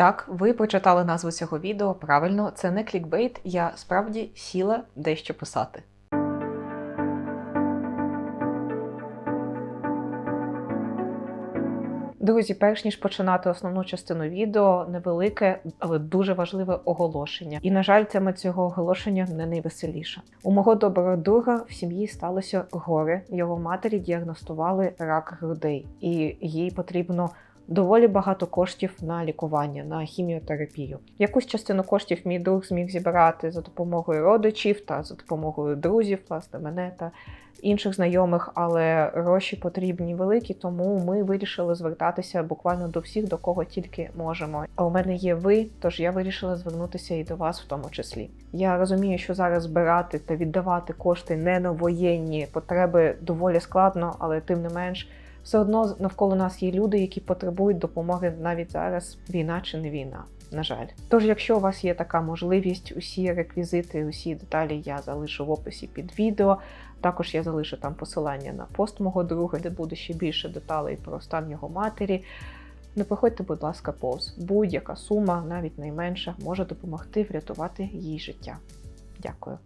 Так, ви прочитали назву цього відео правильно, це не клікбейт, я справді сіла дещо писати. Друзі, перш ніж починати основну частину відео, невелике, але дуже важливе оголошення. І на жаль, тема цього оголошення не найвеселіша. У мого доброго друга в сім'ї сталося горе. Його матері діагностували рак грудей, і їй потрібно. Доволі багато коштів на лікування, на хіміотерапію. Якусь частину коштів мій друг зміг зібрати за допомогою родичів та за допомогою друзів, власне, мене та інших знайомих, але гроші потрібні великі, тому ми вирішили звертатися буквально до всіх, до кого тільки можемо. А у мене є ви, тож я вирішила звернутися і до вас в тому числі. Я розумію, що зараз збирати та віддавати кошти не на воєнні потреби доволі складно, але тим не менш. Все одно навколо нас є люди, які потребують допомоги навіть зараз, війна чи не війна. На жаль, тож, якщо у вас є така можливість, усі реквізити, усі деталі я залишу в описі під відео. Також я залишу там посилання на пост мого друга, де буде ще більше деталей про стан його матері. Не проходьте, будь ласка, повз. Будь-яка сума, навіть найменша, може допомогти врятувати їй життя. Дякую.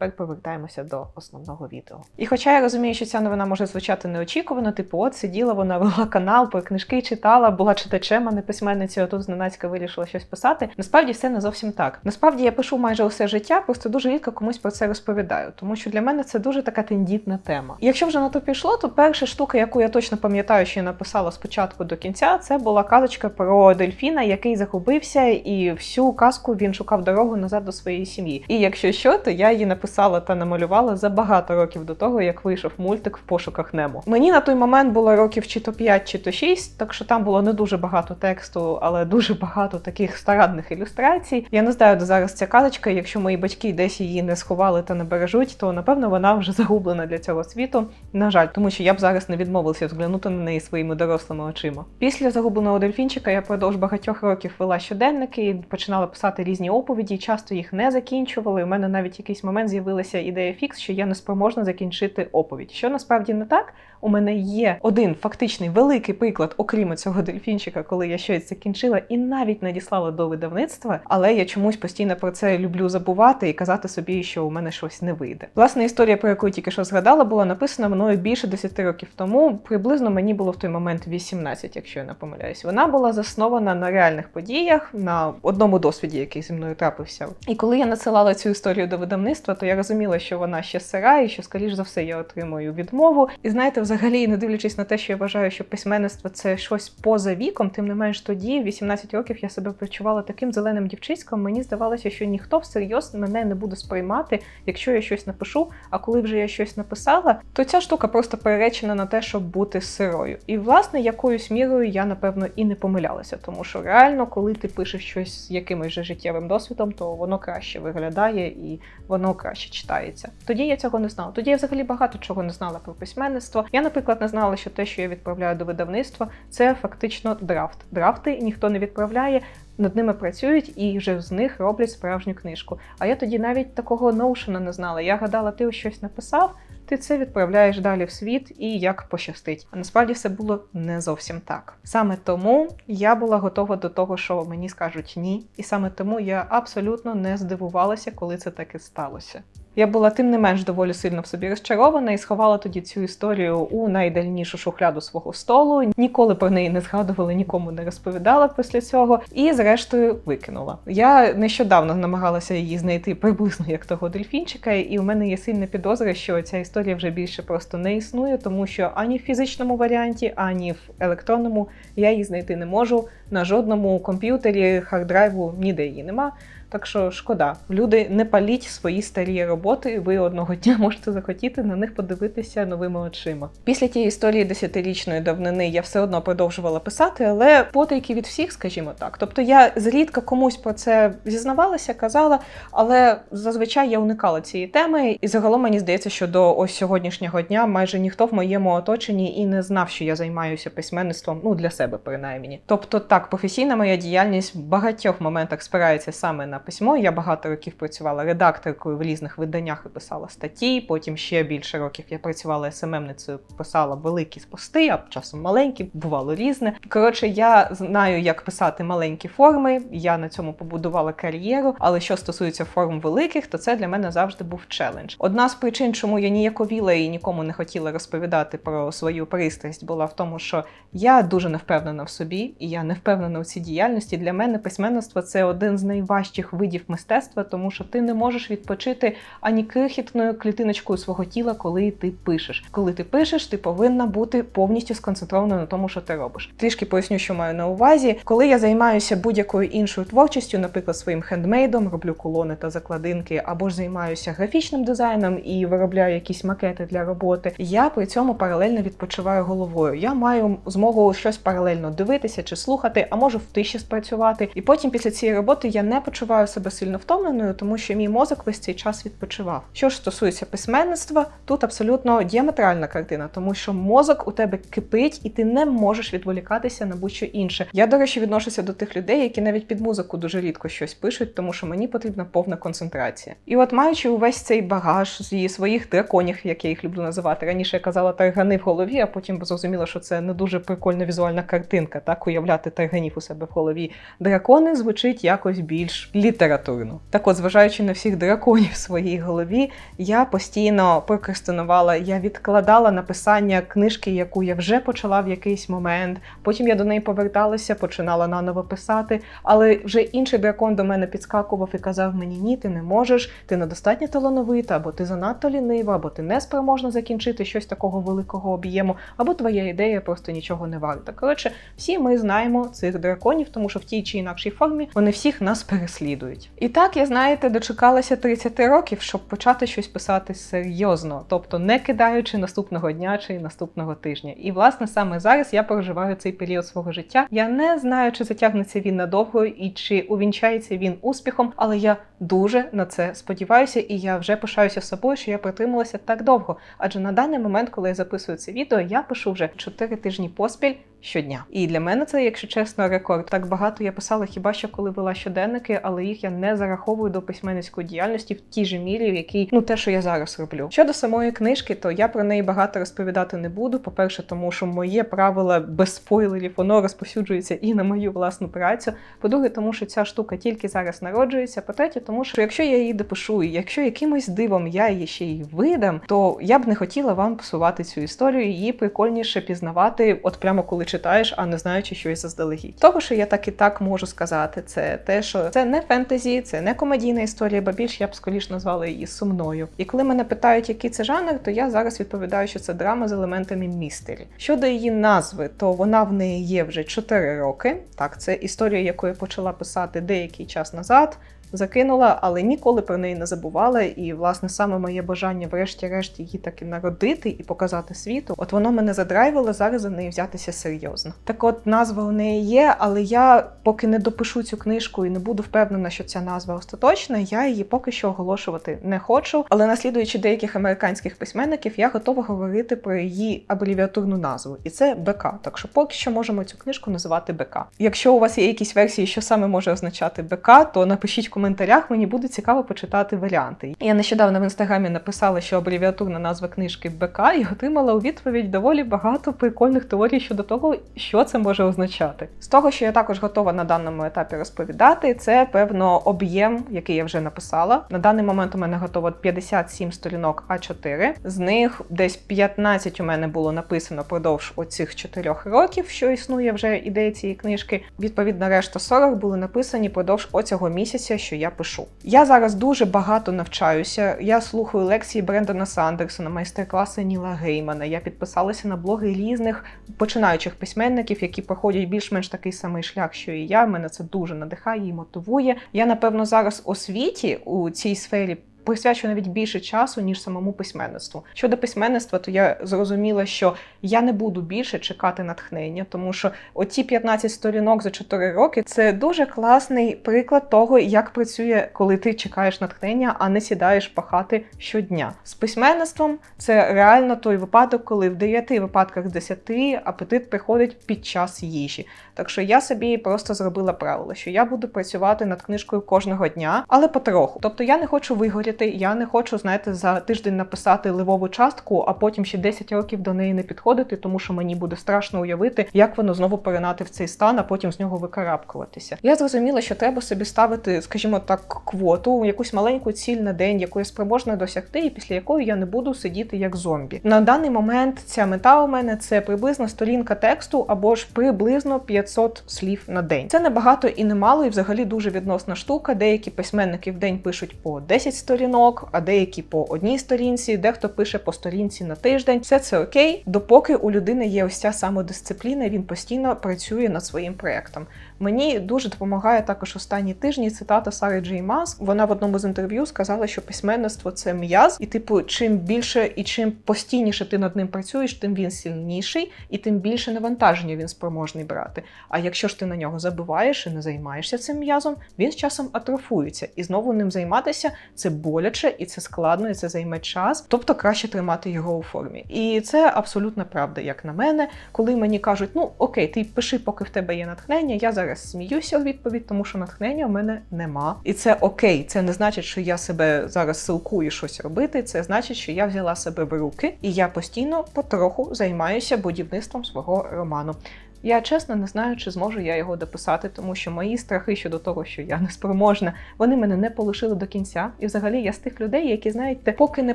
Тепер повертаємося до основного відео. І хоча я розумію, що ця новина може звучати неочікувано, типу, от сиділа вона, вела канал, про книжки читала, була читачем, а не письменницею, а тут зненацька вирішила щось писати. Насправді все не зовсім так. Насправді я пишу майже усе життя, просто дуже рідко комусь про це розповідаю, тому що для мене це дуже така тендітна тема. І якщо вже на то пішло, то перша штука, яку я точно пам'ятаю, що я написала спочатку до кінця, це була казочка про дельфіна, який загубився, і всю казку він шукав дорогу назад до своєї сім'ї. І якщо що, то я її написала написала та намалювала за багато років до того, як вийшов мультик в пошуках Немо. Мені на той момент було років чи то 5, чи то 6, так що там було не дуже багато тексту, але дуже багато таких старанних ілюстрацій. Я не знаю, де зараз ця казочка. Якщо мої батьки десь її не сховали та не бережуть, то напевно вона вже загублена для цього світу. На жаль, тому що я б зараз не відмовився взглянути на неї своїми дорослими очима. Після загубленого дельфінчика я продовж багатьох років вела щоденники і починала писати різні оповіді. Часто їх не закінчували. У мене навіть якийсь момент з'явилася ідея фікс, що я не спроможна закінчити оповідь. Що насправді не так. У мене є один фактичний великий приклад, окрім цього дельфінчика, коли я щось закінчила і навіть надіслала до видавництва, але я чомусь постійно про це люблю забувати і казати собі, що у мене щось не вийде. Власне, історія, про яку я тільки що згадала, була написана мною більше 10 років тому. Приблизно мені було в той момент 18, якщо я не помиляюсь. Вона була заснована на реальних подіях, на одному досвіді, який зі мною трапився. І коли я надсилала цю історію до видавництва, то я розуміла, що вона ще сира, і що, скоріш за все, я отримую відмову. І знаєте, взагалі, не дивлячись на те, що я вважаю, що письменництво це щось поза віком, тим не менш тоді, в 18 років, я себе почувала таким зеленим дівчиськом. Мені здавалося, що ніхто всерйоз мене не буде сприймати, якщо я щось напишу. А коли вже я щось написала, то ця штука просто переречена на те, щоб бути сирою. І власне якоюсь мірою я напевно і не помилялася, тому що реально, коли ти пишеш щось з якимось же життєвим досвідом, то воно краще виглядає і воно краще читається. Тоді я цього не знала. Тоді я взагалі багато чого не знала про письменництво. Я, наприклад, не знала, що те, що я відправляю до видавництва, це фактично драфт. Драфти ніхто не відправляє. Над ними працюють і вже з них роблять справжню книжку. А я тоді навіть такого ноушена не знала. Я гадала, ти щось написав, ти це відправляєш далі в світ і як пощастить. А насправді все було не зовсім так. Саме тому я була готова до того, що мені скажуть ні, і саме тому я абсолютно не здивувалася, коли це таки сталося. Я була тим не менш доволі сильно в собі розчарована і сховала тоді цю історію у найдальнішу шухляду свого столу. Ніколи про неї не згадувала, нікому не розповідала після цього. І, зрештою, викинула. Я нещодавно намагалася її знайти приблизно як того дельфінчика, і у мене є сильна підозра, що ця історія вже більше просто не існує, тому що ані в фізичному варіанті, ані в електронному я її знайти не можу. На жодному комп'ютері, харддрайву ніде її нема. Так що шкода, люди не паліть свої старі роботи. Ви одного дня можете захотіти на них подивитися новими очима. Після тієї історії десятирічної давнини я все одно продовжувала писати, але потайки від всіх, скажімо так. Тобто я зрідка комусь про це зізнавалася, казала, але зазвичай я уникала цієї теми. І загалом мені здається, що до ось сьогоднішнього дня майже ніхто в моєму оточенні і не знав, що я займаюся письменництвом, ну для себе принаймні. Тобто, так, професійна моя діяльність в багатьох моментах спирається саме на письмо. Я багато років працювала редакторкою в різних виданнях і писала статті. Потім ще більше років я працювала СММницею, писала великі пости, а часом маленькі, бувало різне. Коротше, я знаю, як писати маленькі форми. Я на цьому побудувала кар'єру. Але що стосується форм великих, то це для мене завжди був челендж. Одна з причин, чому я ніяковіла і нікому не хотіла розповідати про свою пристрасть, була в тому, що я дуже не впевнена в собі, і я не впевнена у цій діяльності. Для мене письменництво це один з найважчих видів мистецтва, тому що ти не можеш відпочити ані крихітною клітиночкою свого тіла, коли ти пишеш. Коли ти пишеш, ти повинна бути повністю сконцентрованою на тому, що ти робиш. Трішки поясню, що маю на увазі. Коли я займаюся будь-якою іншою творчістю, наприклад, своїм хендмейдом, роблю колони та закладинки, або ж займаюся графічним дизайном і виробляю якісь макети для роботи. Я при цьому паралельно відпочиваю головою. Я маю змогу щось паралельно дивитися чи слухати, а можу в тиші спрацювати. І потім після цієї роботи я не почуваю себе сильно втомленою, тому що мій мозок весь цей час відпочивав. Що ж стосується письменництва, тут абсолютно діаметральна картина, тому що мозок у тебе кипить, і ти не можеш відволікатися на будь-що інше. Я, до речі, відношуся до тих людей, які навіть під музику дуже рідко щось пишуть, тому що мені потрібна повна концентрація. І от маючи увесь цей багаж зі своїх драконів, як я їх люблю називати. Раніше я казала таргани в голові, а потім зрозуміла, що це не дуже прикольна візуальна картинка, так уявляти тарганів у себе в голові. Дракони звучить якось більш літературно. Так от, зважаючи на всіх драконів в своїй голові, я постійно прокрастинувала, я відкладала написання книжки, яку я вже почала в якийсь момент. Потім я до неї поверталася, починала наново писати. Але вже інший дракон до мене підскакував і казав мені: ні, ти не можеш, ти недостатньо талановита, або ти занадто лінива, або ти не спроможна закінчити щось такого великого об'єму, або твоя ідея просто нічого не варта. Коротше, всі ми знаємо цих драконів, тому що в тій чи інакшій формі вони всіх нас переслідують. І так, я знаєте, дочекалася 30 років, щоб почати щось писати серйозно, тобто не кидаючи наступного дня чи наступного тижня. І власне саме зараз я проживаю цей період свого життя. Я не знаю, чи затягнеться він надовго і чи увінчається він успіхом, але я дуже на це сподіваюся, і я вже пишаюся собою, що я протрималася так довго. Адже на даний момент, коли я записую це відео, я пишу вже 4 тижні поспіль щодня. І для мене це, якщо чесно, рекорд. Так багато я писала хіба що коли вела щоденники, але їх я не зараховую до письменницької діяльності в тій же мірі, в якій ну те, що я зараз роблю. Щодо самої книжки, то я про неї багато розповідати не буду. По-перше, тому що моє правило без спойлерів воно розповсюджується і на мою власну працю. По-друге, тому що ця штука тільки зараз народжується. По-третє, тому що якщо я її допишу, і якщо якимось дивом я її ще й видам, то я б не хотіла вам псувати цю історію. Її прикольніше пізнавати, от прямо коли читаєш, а не знаючи щось заздалегідь. Того, що я так і так можу сказати, це те, що це не фентезі, це не комедійна історія, бо більш я б скоріш назвала її сумною. І коли мене питають, який це жанр, то я зараз відповідаю, що це драма з елементами містері. Щодо її назви, то вона в неї є вже 4 роки. Так, це історія, яку я почала писати деякий час назад закинула, але ніколи про неї не забувала. І, власне, саме моє бажання, врешті-решт, її таки народити і показати світу. От воно мене задрайвило зараз за неї взятися серйозно. Так, от назва у неї є, але я поки не допишу цю книжку і не буду впевнена, що ця назва остаточна, я її поки що оголошувати не хочу. Але наслідуючи деяких американських письменників, я готова говорити про її абревіатурну назву, і це БК. Так що поки що можемо цю книжку називати БК. Якщо у вас є якісь версії, що саме може означати БК, то напишіть коментарях, мені буде цікаво почитати варіанти. Я нещодавно в інстаграмі написала, що абревіатурна назва книжки БК, і отримала у відповідь доволі багато прикольних теорій щодо того, що це може означати. З того, що я також готова на даному етапі розповідати, це певно об'єм, який я вже написала. На даний момент у мене готово 57 сторінок А4. З них десь 15 у мене було написано продовж оцих 4 років, що існує вже ідея цієї книжки. Відповідно, решта 40 були написані продовж оцього місяця, що я пишу. Я зараз дуже багато навчаюся. Я слухаю лекції Брендона Сандерсона, майстер-класи Ніла Геймана. Я підписалася на блоги різних починаючих письменників, які проходять більш-менш такий самий шлях, що і я. Мене це дуже надихає і мотивує. Я напевно зараз у світі у цій сфері присвячую навіть більше часу ніж самому письменництву. Щодо письменництва, то я зрозуміла, що я не буду більше чекати натхнення, тому що оці 15 сторінок за 4 роки це дуже класний приклад того, як працює, коли ти чекаєш натхнення, а не сідаєш пахати щодня. З письменництвом це реально той випадок, коли в 9 випадках з 10 апетит приходить під час їжі. Так що я собі просто зробила правило, що я буду працювати над книжкою кожного дня, але потроху. Тобто я не хочу вигоріти, я не хочу, знаєте, за тиждень написати ливову частку, а потім ще 10 років до неї не підходити, тому що мені буде страшно уявити, як воно знову перенати в цей стан, а потім з нього викарабкуватися. Я зрозуміла, що треба собі ставити, скажімо так, квоту, якусь маленьку ціль на день, яку я спроможна досягти, і після якої я не буду сидіти як зомбі. На даний момент ця мета у мене це приблизно сторінка тексту або ж приблизно 500 слів на день. Це не багато і не мало, і взагалі дуже відносна штука. Деякі письменники в день пишуть по 10 сторінок, а деякі по одній сторінці, дехто пише по сторінці на тиждень. Все це окей, допоки у людини є ось ця самодисципліна, він постійно працює над своїм проєктом. Мені дуже допомагає також останні тижні цитата Сари Джей Мас. Вона в одному з інтерв'ю сказала, що письменництво це м'яз, і типу, чим більше і чим постійніше ти над ним працюєш, тим він сильніший і тим більше навантаження він спроможний брати. А якщо ж ти на нього забиваєш і не займаєшся цим м'язом, він з часом атрофується, і знову ним займатися це боляче і це складно, і це займе час. Тобто краще тримати його у формі. І це абсолютна правда, як на мене, коли мені кажуть, ну окей, ти пиши, поки в тебе є натхнення. Я зараз сміюся у відповідь, тому що натхнення в мене нема. І це окей. Це не значить, що я себе зараз силкую щось робити. Це значить, що я взяла себе в руки, і я постійно потроху займаюся будівництвом свого роману. Я чесно не знаю, чи зможу я його дописати, тому що мої страхи щодо того, що я неспроможна, вони мене не полишили до кінця. І взагалі я з тих людей, які знаєте, поки не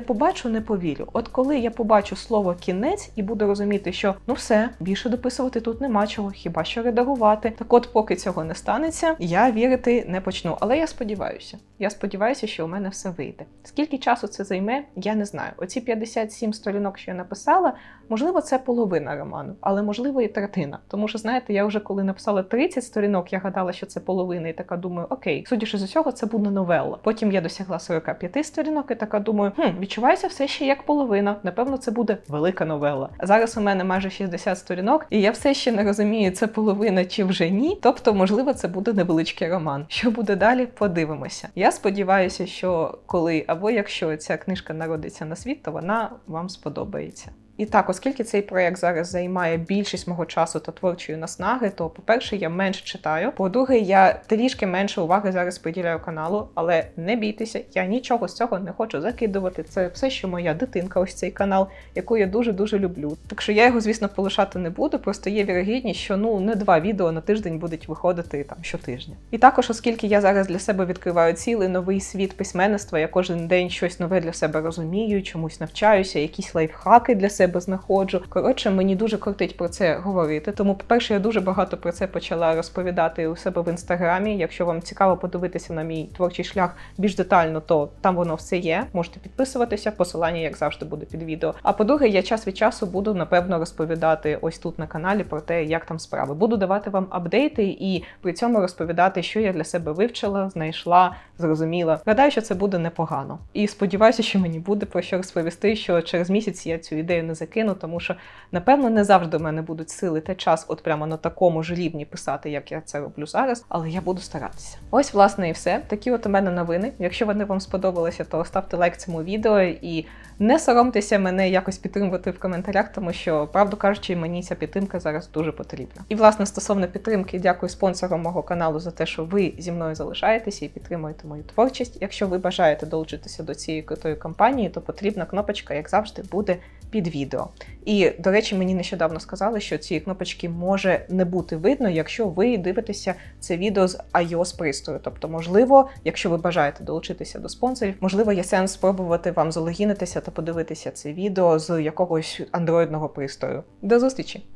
побачу, не повірю. От коли я побачу слово кінець і буду розуміти, що ну все більше дописувати тут нема чого, хіба що редагувати. Так, от, поки цього не станеться, я вірити не почну. Але я сподіваюся. Я сподіваюся, що у мене все вийде. Скільки часу це займе, я не знаю. Оці 57 сторінок, що я написала, можливо, це половина роману, але можливо і третина. Тому що, знаєте, я вже коли написала 30 сторінок, я гадала, що це половина, і така думаю, окей, судячи з усього, це буде новелла. Потім я досягла 45 сторінок і така думаю, хм, відчуваюся все ще як половина. Напевно, це буде велика новела. Зараз у мене майже 60 сторінок, і я все ще не розумію, це половина чи вже ні. Тобто, можливо, це буде невеличкий роман. Що буде далі? Подивимося. Я сподіваюся, що коли або якщо ця книжка народиться на світ, то вона вам сподобається. І так, оскільки цей проект зараз займає більшість мого часу та творчої наснаги, то, по-перше, я менше читаю. По-друге, я трішки менше уваги зараз приділяю каналу, але не бійтеся, я нічого з цього не хочу закидувати. Це все, що моя дитинка, ось цей канал, яку я дуже дуже люблю. Так що я його, звісно, полишати не буду. Просто є вірогідність, що ну не два відео на тиждень будуть виходити там щотижня. І також, оскільки я зараз для себе відкриваю цілий новий світ письменництва, я кожен день щось нове для себе розумію, чомусь навчаюся, якісь лайфхаки для себе себе знаходжу. Коротше, мені дуже крутить про це говорити. Тому, по-перше, я дуже багато про це почала розповідати у себе в інстаграмі. Якщо вам цікаво подивитися на мій творчий шлях більш детально, то там воно все є. Можете підписуватися. Посилання, як завжди, буде під відео. А по-друге, я час від часу буду напевно розповідати ось тут на каналі про те, як там справи. Буду давати вам апдейти і при цьому розповідати, що я для себе вивчила, знайшла, зрозуміла. Гадаю, що це буде непогано. І сподіваюся, що мені буде про що розповісти, що через місяць я цю ідею не закину, тому що, напевно, не завжди в мене будуть сили та час, от прямо на такому ж рівні писати, як я це роблю зараз, але я буду старатися. Ось, власне, і все. Такі от у мене новини. Якщо вони вам сподобалися, то ставте лайк цьому відео і не соромтеся мене якось підтримувати в коментарях, тому що, правду кажучи, мені ця підтримка зараз дуже потрібна. І, власне, стосовно підтримки, дякую спонсорам мого каналу за те, що ви зі мною залишаєтеся і підтримуєте мою творчість. Якщо ви бажаєте долучитися до цієї крутої кампанії, то потрібна кнопочка, як завжди, буде під відео. І, до речі, мені нещодавно сказали, що цієї кнопочки може не бути видно, якщо ви дивитеся це відео з ios пристрою. Тобто, можливо, якщо ви бажаєте долучитися до спонсорів, можливо, є сенс спробувати вам залогінитися та подивитися це відео з якогось андроїдного пристрою. До зустрічі!